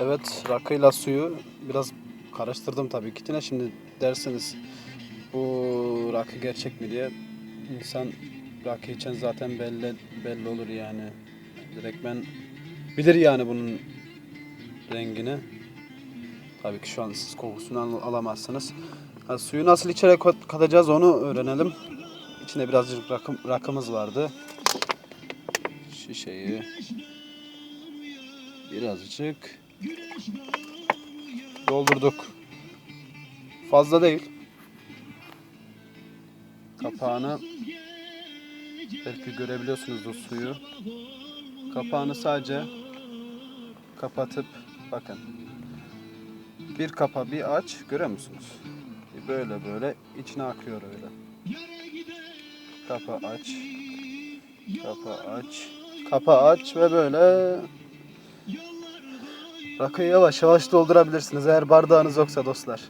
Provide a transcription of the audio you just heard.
Evet rakıyla suyu biraz karıştırdım tabii ikisine. Şimdi dersiniz bu rakı gerçek mi diye. İnsan rakı içen zaten belli belli olur yani. Direkt ben bilir yani bunun rengini. Tabii ki şu an siz kokusunu al- alamazsınız. Ha, suyu nasıl içerek kat- katacağız onu öğrenelim. İçinde birazcık rakım, rakımız vardı. Şişeyi birazcık doldurduk. Fazla değil. Kapağını belki görebiliyorsunuzdur suyu. Kapağını sadece kapatıp bakın. Bir kapa bir aç görüyor musunuz? Böyle böyle içine akıyor öyle. Kapa aç. Kapa aç. Kapa aç ve böyle rakıyı yavaş yavaş doldurabilirsiniz eğer bardağınız yoksa dostlar.